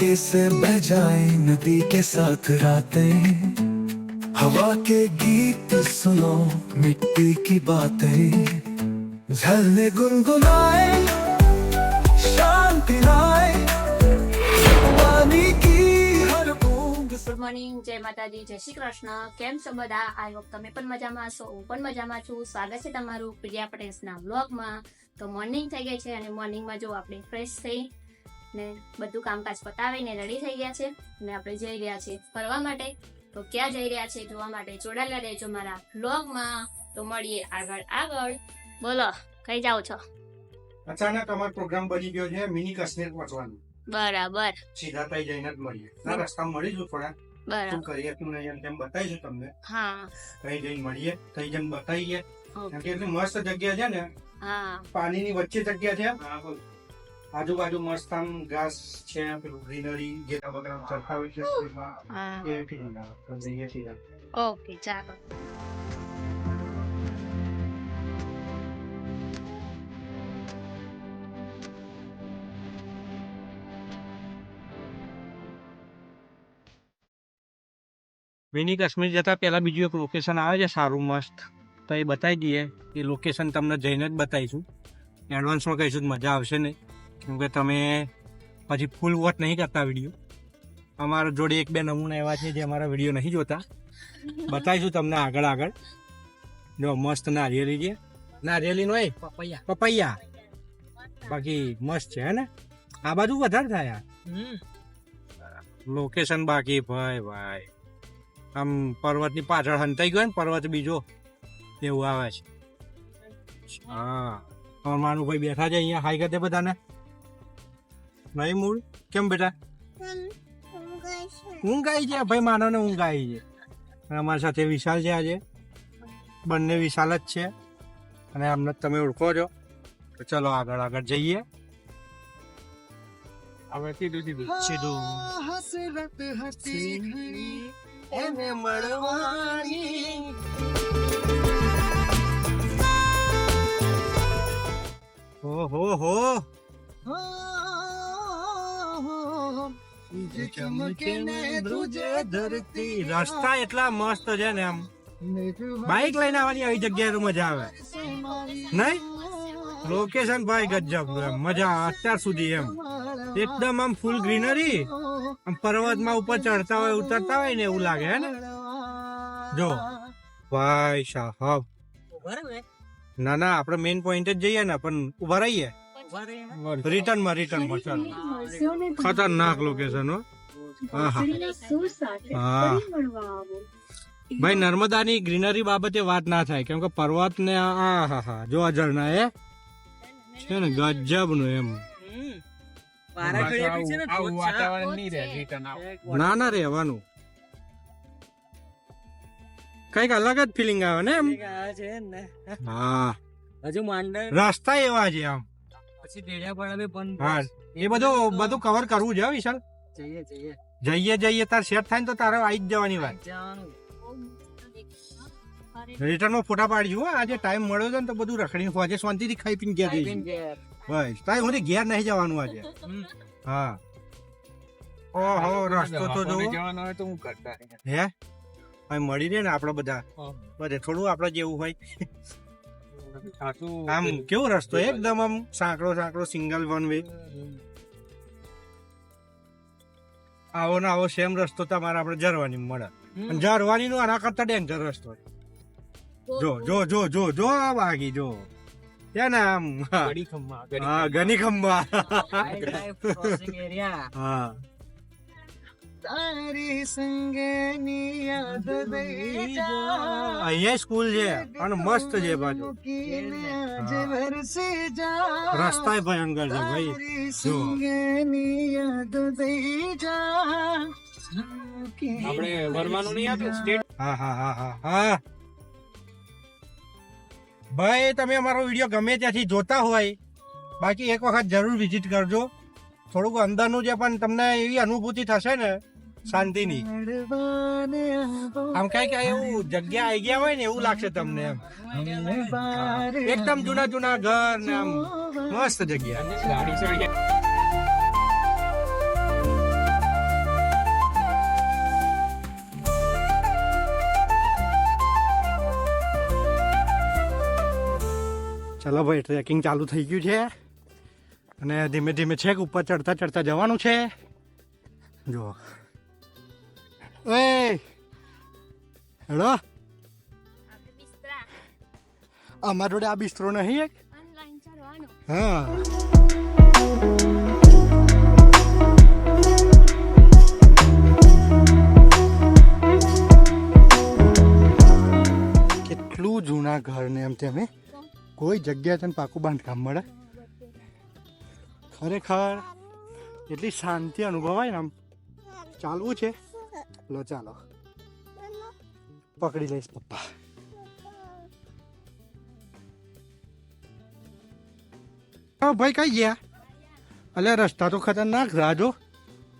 चुपके से बह जाए नदी के साथ रातें हवा के गीत सुनो मिट्टी की बातें झलने गुनगुनाए शांति लाए पानी की हर बूंद ગુડ મોર્નિંગ જય માતાજી જય શ્રી કૃષ્ણ કેમ છો બધા આઈ હોપ તમે પણ મજામાં હશો હું પણ મજામાં છું સ્વાગત છે તમારું પ્રિયા પટેલ્સના બ્લોગમાં તો મોર્નિંગ થઈ ગઈ છે અને મોર્નિંગમાં જો આપણે ફ્રેશ થઈ ને બધું કામકાજ પતાવીને રેડી થઈ ગયા છે ને આપણે જઈ રહ્યા છીએ ફરવા માટે. તો ક્યાં જઈ રહ્યા છે જોવા માટે જોડાયેલા રહેજો મારા બ્લોગમાં તો મળીએ આગળ આગળ. બોલો કઈ જાઓ છો? અચાનક અમારો પ્રોગ્રામ બની ગયો છે મિની કાશ્મીર પહોંચવાનું. બરાબર. સીધા તઈ જઈને જ મળીએ. ના રસ્તા મળીશું થોડા. શું બરાબર કરીએ તું નહીં એમ તેમ બતાવીશું તમને. હા. કઈ જઈને મળીએ કઈ જઈને બતાવીએ. કેમ કે એટલી મસ્ત જગ્યા છે ને. હા. પાણીની વચ્ચે જગ્યા છે. આજુબાજુ મસ્ત આમ ઘાસ છે પેલું ગ્રીનરી ઘેરા વગેરે ચરખા છે એમાં એ જઈએ ઓકે ચાલો. મિની કાશ્મીર જતા પહેલાં બીજું એક લોકેશન આવે છે સારું મસ્ત. તો એ બતાવી દઈએ. એ લોકેશન તમને જઈને જ બતાવીશું. એડવાન્સમાં કહીશું મજા આવશે નહીં. કેમ કે તમે પછી ફૂલ વોચ નહીં કરતા વીડિયો અમારા જોડે એક બે નમૂના એવા છે જે અમારા વીડિયો નહીં જોતા. બતાવીશું તમને આગળ આગળ. જો મસ્ત નારિયેલી છે. નારિયેલી નો પપૈયા. પપૈયા. બાકી મસ્ત છે હે ને? આ બાજુ વધારે થાય લોકેશન બાકી ભાઈ ભાઈ. આમ પર્વતની પાછળ હંતાઈ ગયો ને પર્વત બીજો. એવું આવે છે. હા. અમારું ભાઈ બેઠા છે અહીંયા? હાઈ કરતે બધાને. નહીં મૂળ? કેમ બેટા? ઊંઘ આવી છે. ભાઈ માનો ને ઊંઘ આવી છે. અને અમારી સાથે વિશાલ છે આજે. બંને વિશાલ જ છે. અને અમને તમે ઓળખો છો. તો ચલો આગળ આગળ જઈએ. હવે સીધું સીધું. સીધું. એને મળવાની. હો. હો. હો. રસ્તા એટલા મસ્ત છે ને આમ બાઈક લઈને આવવાની આવી જગ્યાએ તો મજા આવે. નહીં? લોકેશન ભાઈ ગજબ. એમ મજા અત્યાર સુધી એમ. એકદમ આમ ફૂલ ગ્રીનરી આમ પર્વતમાં ઉપર ચડતા હોય ઉતરતા હોય ને એવું લાગે હે ને? જો. ભાઈ સાહબ. ના ના આપણે મેઇન પોઈન્ટ જ જઈએ ને પણ ઊભા રહીએ. રિટર્નમાં રિટર્નમાં ખતરનાક લોકેશન હો. ભાઈ નર્મદાની ગ્રીનરી બાબતે વાત ના થાય કેમ કે પર્વત ને આ હા હા. જો આ ઝરણા એ? છે ને ગજબનું એમ ના ના રહેવાનું. કંઈક અલગ જ ફિલિંગ આવે ને એમ? હા. હજુ રસ્તા એવા છે આમ. પછી ડેડિયાપાડા બી પણ હા એ બધું બધું કવર કરવું છે વિશાલ. જઈએ જઈએ. જઈએ જઈએ તાર સેટ થાય ને તો તારે આવી જ જવાની વાત. રિટર્નમાં ફોટા પાડજો હા આજે ટાઈમ મળ્યો છે ને તો બધું રખડીને આજે શાંતિથી ખાઈ પીને ગયા જઈશું. બસ તાઈ હું ઘેર નહીં જવાનું આજે. હા. ઓહો રસ્તો તો જો હે ભાઈ મળી રહે ને આપડે બધા. બધે થોડું આપડે જેવું હોય. આમ કેવો રસ્તો એકદમ આમ સાંકડો સાંકડો સિંગલ વન વે આવો ને આવો સેમ રસ્તો તમારે આપણે જરવાની મળે. અને જરવાની નો આના કરતા ડેન્જર રસ્તો જો જો જો. જો જો આ વાગી જો. ત્યાં ને આમ હા. હા, ગની ખંભા Wildlife crossing area. હા. તારી સંગની યાદ દઈ જા. અહીંયા સ્કૂલ છે અને મસ્ત છે બાજુ જા. રસ્તા ભયંકર છે ભાઈ જો. સંગની યાદ દઈ જા. આપણે વરવાનું નહીં આપે સ્ટેટ હા હા હા હા હા ભાઈ તમે અમારો વીડિયો ગમે ત્યાંથી જોતા હોય બાકી એક વખત જરૂર વિઝિટ કરજો થોડુંક અંદરનું છે પણ તમને એવી અનુભૂતિ થશે ને શાંતિની. આમ કઈ કઈ એવું જગ્યા આવી ગયા હોય ને એવું લાગશે તમને એમ. એકદમ જૂના જૂના ઘર ને આમ મસ્ત જગ્યા. ચલો ભાઈ ટ્રેકિંગ ચાલુ થઈ ગયું છે. અને ધીમે ધીમે છેક ઉપર ચડતા ચડતા જવાનું છે. જો ઓય બિસ્તરા અમારા જોડે આ બિસ્તરો નહીં એક? હા. કેટલું જૂના ઘર ને એમ તેમ કોઈ કોઈ જગ્યાએ તને પાકું બાંધકામ મળે? ખરેખર એટલી શાંતિ અનુભવાય ને આમ. ચાલવું છે. લો ચાલો પકડી લઈશ પપ્પા હા ભાઈ કઈ ગયા અલ્યા રસ્તા તો ખતરનાક રાજો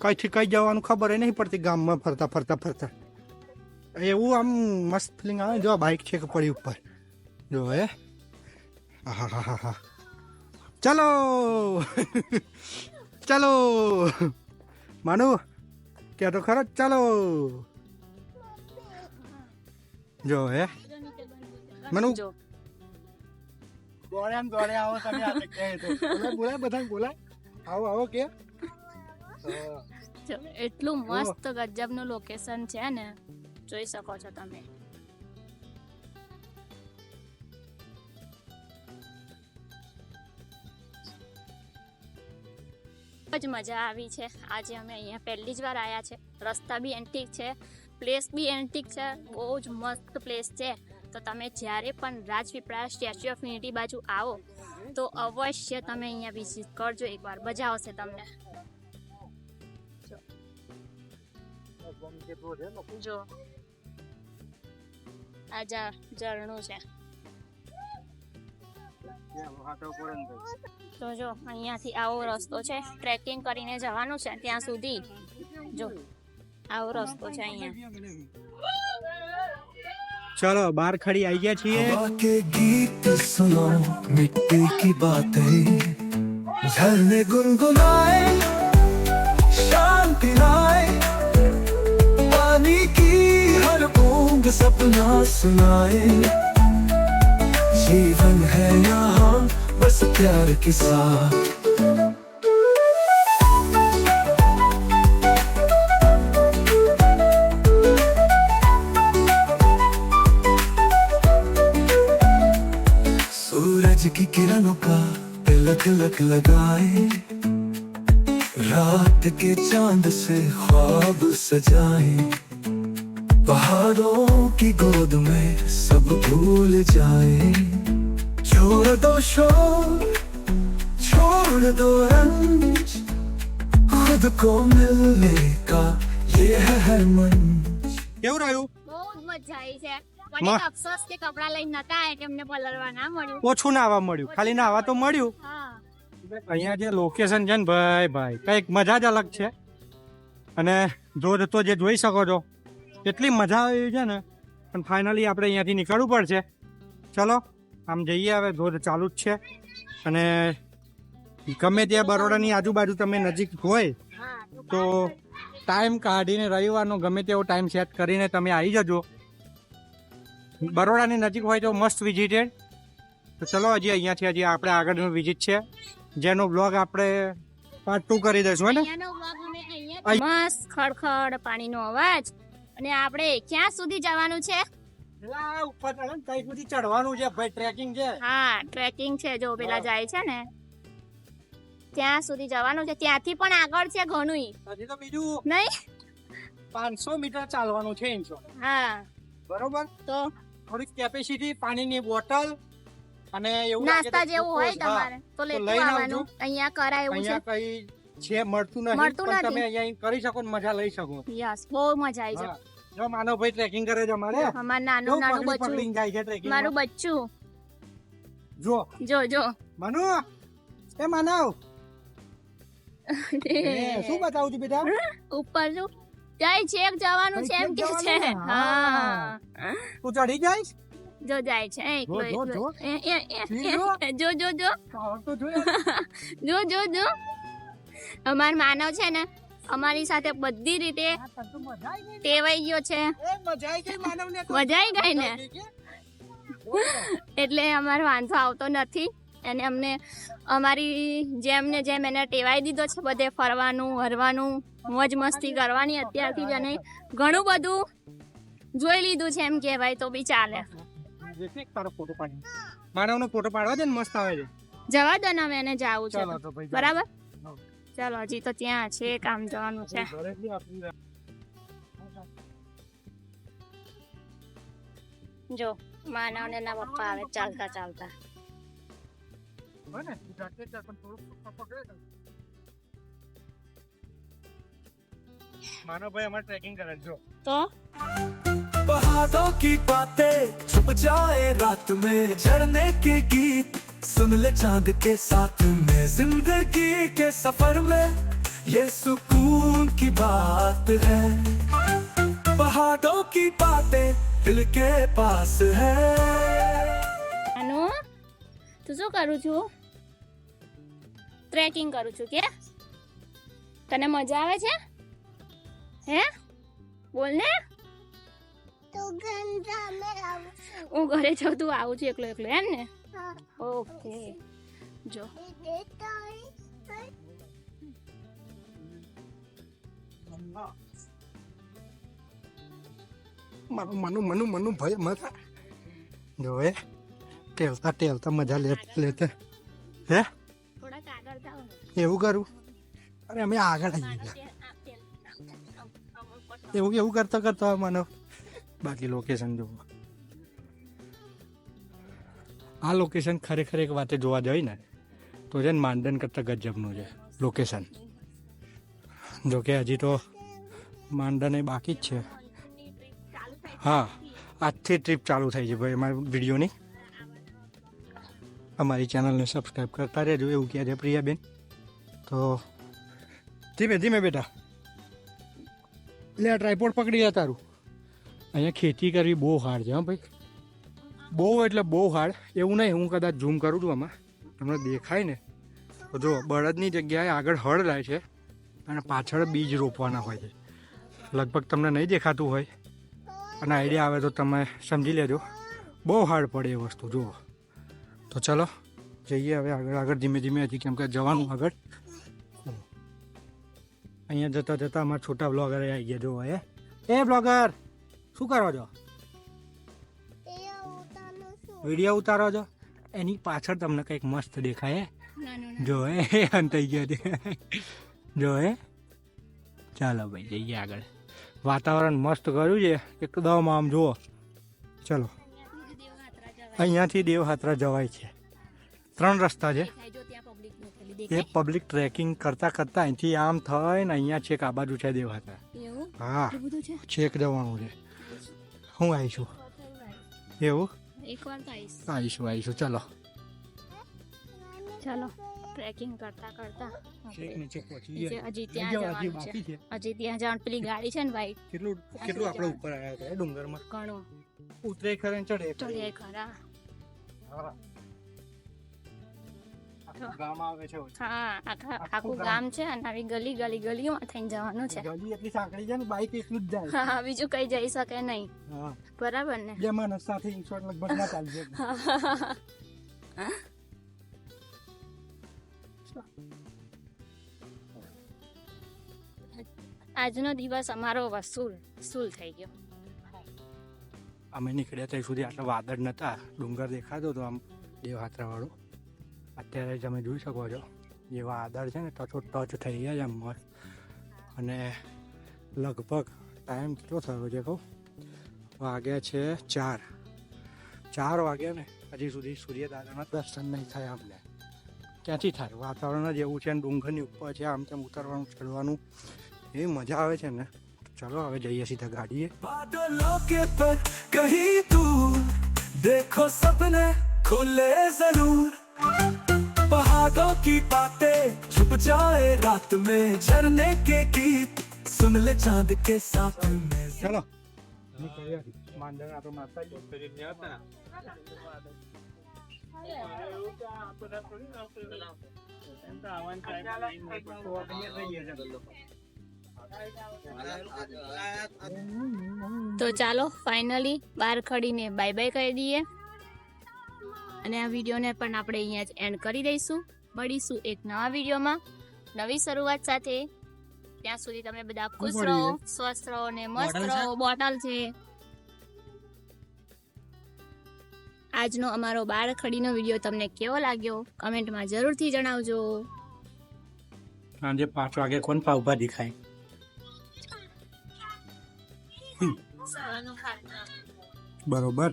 કઈથી કઈ જવાનું ખબર નહીં પડતી ગામમાં ફરતા ફરતા ફરતા એવું આમ મસ્ત ફિલિંગ આવે જો બાઇક છે કે પડી ઉપર જો હે હા હા હા હા ચાલો ચાલો માનુ કે તો ખરો ચાલો જો હે મનુ દોડ્યા દોડ્યા આવો તમે આ જગ્યાએ તો બોલાય બોલાય બધા બોલાય આવો આવો કે એટલું મસ્ત ગજબનું લોકેશન છે ને જોઈ શકો છો તમે ખૂબ જ મજા આવી છે. આજે અમે અહીંયા પહેલી જ વાર આવ્યા છે. રસ્તા બી એન્ટિક છે. પ્લેસ બી એન્ટિક છે. બહુ જ મસ્ત પ્લેસ છે. તો તમે જ્યારે પણ રાજપીપળા સ્ટેચ્યુ ઓફ યુનિટી બાજુ આવો, તો અવશ્ય તમે અહીંયા વિઝિટ કરજો. એકવાર મજા આવશે તમને. જો. આ ઝરણું છે. તો જો અહીંયાથી આવો રસ્તો છે ટ્રેકિંગ કરીને જવાનું છે ત્યાં સુધી જો આવો રસ્તો છે અહીંયા ચલો બાર ખડી આવી ગયા છીએ हवा के गीत सुनो मिट्टी की बातें झरने गुनगुनाए शांति लाए पानी की हर बूंद सपना सुनाए जीवन है यहाँ, बस प्यार के साथ। सूरज की किरणों का तिलक लक लगाए, रात के चाँद से ख्वाब सजाए। पहाड़ों की गोद में सब भूल जाए। छोड़ दो शोर छोड़ दो रंज खुद को मिलने का ये है मंच કેવું રહ્યું બહુ જ મજા આવી છે માં. મને તો અફસોસ કે કપડા લઈને નતા આવ્યા કે અમને પલળવા ના મળ્યું ઓછું નાવા મળ્યું ખાલી નાવા તો મળ્યું હા અહીંયા જે લોકેશન છે ને ભાઈ ભાઈ કઈક મજા જ અલગ છે અને ધોધ તો જે જોઈ શકો છો એટલી મજા આવી છે ને પણ ફાઇનલી આપણે અહીંયાથી નીકળવું પડશે ચલો આમ જઈએ હવે, ધોધ ચાલુ જ છે. અને ગમે ત્યાં બરોડાની આજુબાજુ તમે નજીક હોય, તો ટાઈમ કાઢીને રવિવારનો ગમે તેવો ટાઈમ સેટ કરીને તમે આવી જજો. બરોડાની નજીક હોય તો મસ્ત વિઝિટેડ. તો ચલો, હજી અહીંયાથી હજી આપણે આગળનું વિઝિટ છે. જેનો બ્લોગ આપણે પાર્ટ ટુ કરી દઈશું ને? મસ્ત ખડખડ, પાણીનો અવાજ. અને આપણે ક્યાં સુધી જવાનું છે? ઉપર ચડે ને ત્યાં સુધી ચડવાનું છે ભાઈ ટ્રેકિંગ છે. હા ટ્રેકિંગ છે જો પેલા જાય છે ને. ત્યાં સુધી જવાનું છે. ત્યાંથી પણ આગળ છે ઘણું હજી તો બીજું નહીં? પાંચસો મીટર ચાલવાનું છે ઇન્ચો હા. બરોબર? તો? થોડીક કેપેસિટી પાણીની બોટલ અને એવું નાસ્તા જેવું હોય તમારે. તો લેતું આવવાનું. અહીંયા કરાય એવું છે. અહીંયા કઈ છે મળતું નથી. મળતું નથી. તમે અહીંયા કરી શકો મજા લઈ શકો. યસ બહુ મજા આવી હા. જો માનવભાઈ ટ્રેકિંગ કરે છે અમારે. અમાર નાનું નાનું બચ્ચું. જાય છે trekking મારું બચ્ચું. જો. જો જો. માનુ એ માનવ. શું બતાવું છું બેટા? ઉપર જો. જાય છે એક જવાનું છે એમ કે છે. હા. તું ચડી જઈશ જો જાય છે. એ, જો, જો, જો. જી. જો જો જો. અમાર માનવ છે ને અમારી સાથે બધી રીતે ને? ટેવાઈ ગયો છે. મજાઈ ગઈ ને? ને. એટલે અમારો વાંધો આવતો નથી. એને અમને અમારી જેમને જેમ એને ટેવાઈ દીધો છે બધે ફરવાનું હરવાનું મોજ મસ્તી કરવાની અત્યારથી જ અને ઘણું બધું જોઈ લીધું છે એમ કહેવાય તો બી ચાલે. માનવનો ફોટો પાડવા દે ને મસ્ત આવે છે. જવા દો ને અમે એને જાવું છે. બરાબર? ચાલો હજી તો ત્યાં છે કામ જવાનું છે ઘરેથી આપણી જો માનવ ને ના પપ્પા આવે ચાલતા ચાલતા હોય ને જાતે ચાલ પણ થોડુંક પકડે ને. માનવભાઈ અમારે ટ્રેકિંગ કરે છે, જો તો पहाड़ों की बातें छुप जाए रात में झरने के गीत सुन ले चांद के साथ में जिंदगी के सफर में ये सुकून की बात है पहाड़ों की बातें दिल के पास है આનુ તું શું કરું છું ટ્રેકિંગ કરું છું કે તને મજા આવે છે હે બોલ ને હું ઘરે જાઉં તું આવું છું એકલો એકલો એમ ને ઓકે જો. મારું મનું મનું મનું ભાઈ મજા જો એ ટેલતા ટેલતા મજા લે લેતા. હે. એવું કરું? અરે અમે આગળ આવી ગયા. એવું એવું કરતા કરતા માનો બાકી લોકેશન જોવો. આ લોકેશન ખરેખર એક વાતે જોવા જાય ને. તો છે ને માંડન કરતાં ગજબનું છે લોકેશન જોકે હજી તો માંડન એ બાકી જ છે. હા, આજથી ટ્રીપ ચાલુ થઈ છે ભાઈ અમારી વિડીયોની. અમારી ચેનલને સબસ્ક્રાઈબ કરતા રહેજો, એવું કહે છે પ્રિયાબેન. તો ધીમે ધીમે બેટા. લે ટ્રાયપોડ પકડી લે તારું. અહીંયા ખેતી કરવી બહુ હાર્ડ છે, હા ભાઈ. બહુ એટલે બહુ હાર્ડ એવું નહીં, હું કદાચ ઝૂમ કરું છું આમાં. તમને દેખાય ને. તો જો બળદની જગ્યાએ આગળ હળ લાય છે અને પાછળ બીજ રોપવાના હોય છે. લગભગ તમને નહીં દેખાતું હોય અને આઈડિયા આવે તો તમે સમજી લેજો. બહુ હાર્ડ પડે એ વસ્તુ જુઓ. તો ચલો જઈએ હવે આગળ આગળ ધીમે ધીમે હજી કેમ કે જવાનું આગળ. અહીંયા જતાં જતાં અમારા છોટા બ્લોગર આવી ગયા જોવા એ. એ બ્લોગર શું કરો છો? વીડિયો ઉતારો છો. એની પાછળ તમને કંઈક મસ્ત દેખાય. જો એ અંતાઈ ગયા છે. જો એ ચાલો ભાઈ જઈએ આગળ. વાતાવરણ મસ્ત કર્યું છે. એકદમ આમ જુઓ. ચલો. અહીંયાથી. દેવહાત્રા જવાય છે. ત્રણ રસ્તા છે. એ પબ્લિક ટ્રેકિંગ કરતા કરતા અહીંથી આમ થઈને અહીંયા છેક આ બાજુ છે દેવહાત્રા. હા. છેક જવાનું છે. હું આવીશું. એવું? આવીશું આવીશું. ચલો. ચાલો ટ્રેકિંગ કરતા કરતા. હજી ત્યાં જવાનું છે. હજી ત્યાં જવાનું. પેલી ગાડી છે ને ભાઈ? કેટલું કેટલું આપણે ઉપર આવ્યા હતા ડુંગરમાં? ઘણું. ઉતરે ખરે ચડે ચડે ખરા. હા. ગામ આવે છે હા આખા આખું ગામ. છે અને આવી ગલી ગલી ગલીમાં થઈને જવાનું છે. ગલી એટલી સાંકડી છે ને બાઈક એટલું જ જાય. હા બીજું કઈ જઈ શકે નહીં. બરાબર ને? બે માણસ સાથે લગભગ ના આજનો દિવસ અમારો વસૂલ વસૂલ થઈ ગયો. અમે નીકળ્યા ત્યાં સુધી આટલા વાદળ નતા, ડુંગર દેખાતો હતો આમ દેવહાત્રા વાળો અત્યારે તમે જોઈ શકો છો, જે વાદળ છે ને ટચો ટચ થઈ ગયા છે મસ્ત. અને લગભગ ટાઈમ કેટલો થયો છે કહું? વાગ્યા છે ચાર. ચાર વાગ્યા ને, હજી સુધી સૂર્યદાદાના દર્શન નહીં થયા અમને. ક્યાંથી થાય વાતાવરણ જ એવું છે ને ડુંગરની ઉપર છે આમ તેમ ઉતરવાનું ચડવાનું એવી મજા આવે છે ને ચલો હવે જઈએ સીધા ગાડીએ बादलों के पर कहीं दूर देखो सपने खुले जरूर पहाड़ों की बातें छुप जाए रात में झरने के गीत सुन ले चांद के साथ में ચલો નીકળ્યા માંડણ આટો મારતા જઈએ. તો ચાલો ફાઇનલી બહાર ખડીને બાય બાય કહી દઈએ. અને આ વિડીયોને પણ આપણે અહીંયા જ એન્ડ કરી દઈશું. મળીશું એક નવા વિડીયોમાં. નવી શરૂઆત સાથે. ત્યાં સુધી તમે બધા ખુશ રહો સ્વસ્થ રહો ને મસ્ત રહો. બોટલ છે. આજનો અમારો બાળખડીનો વીડિયો તમને કેવો લાગ્યો? કમેન્ટમાં જરૂરથી જણાવજો. સાંજે પાંચ વાગે કોણ પાવભાજી દેખાય? બરોબર.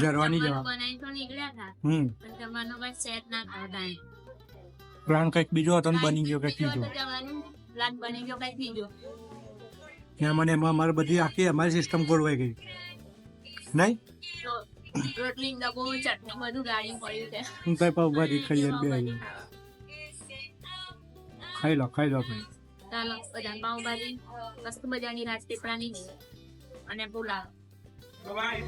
જરવાની જવા હમ. પ્લાન કંઈક બીજો હતો ને બની ગયો કંઈક બીજો પ્લાન બની ગયો કંઈક બીજો ત્યાં મને એમાં અમારે બધી આખી અમારી સિસ્ટમ ગોળવાઈ ગઈ. નહીં? રોટલી ચટણી બધું ગાડી પડ્યું છે હું કઈ પાવભાજી ખાઈ બે ખાઈ લો ખાઈ લો ભાઈ. ચાલો બધા પાઉંભાજી મસ્ત મજાની રાજપીપળાની. અને પુલાવ. બાય